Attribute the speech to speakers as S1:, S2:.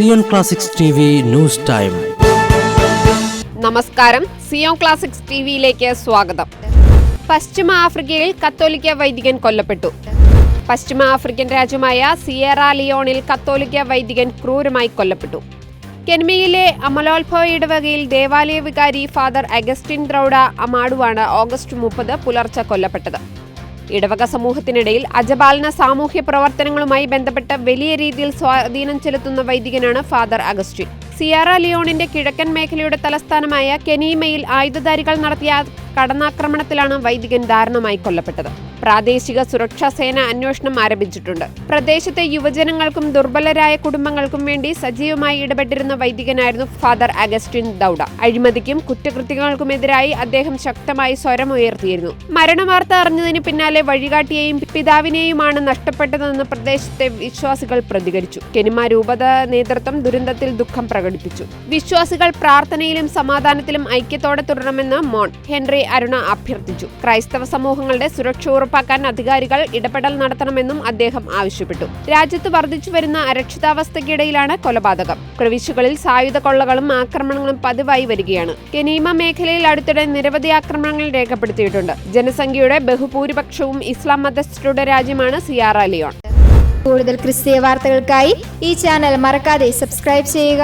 S1: Zion classics news time.
S2: നമസ്കാരം. Zion classics T വിയിലേക്ക് സ്വാഗതം. പശ്ചിമ ആഫ്രിക്കയിൽ കത്തോലിക്ക വൈദികൻ കൊല്ലപ്പെട്ടു. പശ്ചിമ ആഫ്രിക്കൻ രാജ്യമായ സിയറ ലിയോണിൽ കത്തോലിക്ക വൈദികൻ ക്രൂരമായി കൊല്ലപ്പെട്ടു. കെൻമയിലെ അമലോത്ഭവ ഇടവകയിൽ ദേവാലയ വികാരി ഫാദർ അഗസ്റ്റിൻ ദ്രൗഡ അമാഡുവാണ് ഓഗസ്റ്റ് മുപ്പത് പുലർച്ചെ കൊല്ലപ്പെട്ടത്. ഇടവക സമൂഹത്തിനിടയിൽ അജപാലന സാമൂഹ്യ പ്രവർത്തനങ്ങളുമായി ബന്ധപ്പെട്ട വലിയ രീതിയിൽ സ്വാധീനം ചെലുത്തുന്ന വൈദികനാണ് ഫാദർ അഗസ്റ്റിൻ. സിയാറ ലിയോണിന്റെ കിഴക്കൻ മേഖലയുടെ തലസ്ഥാനമായ കെനീമയിൽ ആയുധധാരികൾ നടത്തിയ കടന്നാക്രമണത്തിലാണ് വൈദികൻ ദാരുണമായി കൊല്ലപ്പെട്ടത്. പ്രാദേശിക സുരക്ഷാ സേന അന്വേഷണം ആരംഭിച്ചിട്ടുണ്ട്. പ്രദേശത്തെ യുവജനങ്ങൾക്കും ദുർബലരായ കുടുംബങ്ങൾക്കും വേണ്ടി സജീവമായി ഇടപെട്ടിരുന്ന വൈദികനായിരുന്നു ഫാദർ അഗസ്റ്റിൻ ദൌഡ. അഴിമതിക്കും കുറ്റകൃത്യങ്ങൾക്കുമെതിരായി അദ്ദേഹം ശക്തമായി സ്വരമുയർത്തിയിരുന്നു. മരണവാർത്ത അറിഞ്ഞതിന് പിന്നാലെ വഴികാട്ടിയെയും പിതാവിനെയുമാണ് നഷ്ടപ്പെട്ടതെന്ന് പ്രദേശത്തെ വിശ്വാസികൾ പ്രതികരിച്ചു. കെനിമ രൂപത നേതൃത്വം ദുരന്തത്തിൽ ദുഃഖം പ്രകടിപ്പിച്ചു. വിശ്വാസികൾ പ്രാർത്ഥനയിലും സമാധാനത്തിലും ഐക്യത്തോടെ തുടരണമെന്ന് മോൺ ഹെൻറി അരുണ അഭ്യർത്ഥിച്ചു. ക്രൈസ്തവ സമൂഹങ്ങളുടെ സുരക്ഷ ഉറപ്പാക്കാൻ അധികാരികൾ ഇടപെടൽ നടത്തണമെന്നും അദ്ദേഹം ആവശ്യപ്പെട്ടു. രാജ്യത്ത് വർദ്ധിച്ചു വരുന്ന അരക്ഷിതാവസ്ഥയ്ക്കിടയിലാണ് കൊലപാതകം. പ്രവിശ്യകളിൽ സായുധ കൊള്ളകളും ആക്രമണങ്ങളും പതിവായി വരികയാണ്. കെനീമ മേഖലയിൽ അടുത്തിടെ നിരവധി ആക്രമണങ്ങൾ രേഖപ്പെടുത്തിയിട്ടുണ്ട്. ജനസംഖ്യയുടെ ബഹുഭൂരിപക്ഷവും ഇസ്ലാം മതസ്ഥരുടെ രാജ്യമാണ് സിയാറ ലിയോൺ.
S3: കൂടുതൽ ക്രിസ്തീയ വാർത്തകൾക്കായി ഈ ചാനൽ മറക്കാതെ സബ്സ്ക്രൈബ് ചെയ്യുക.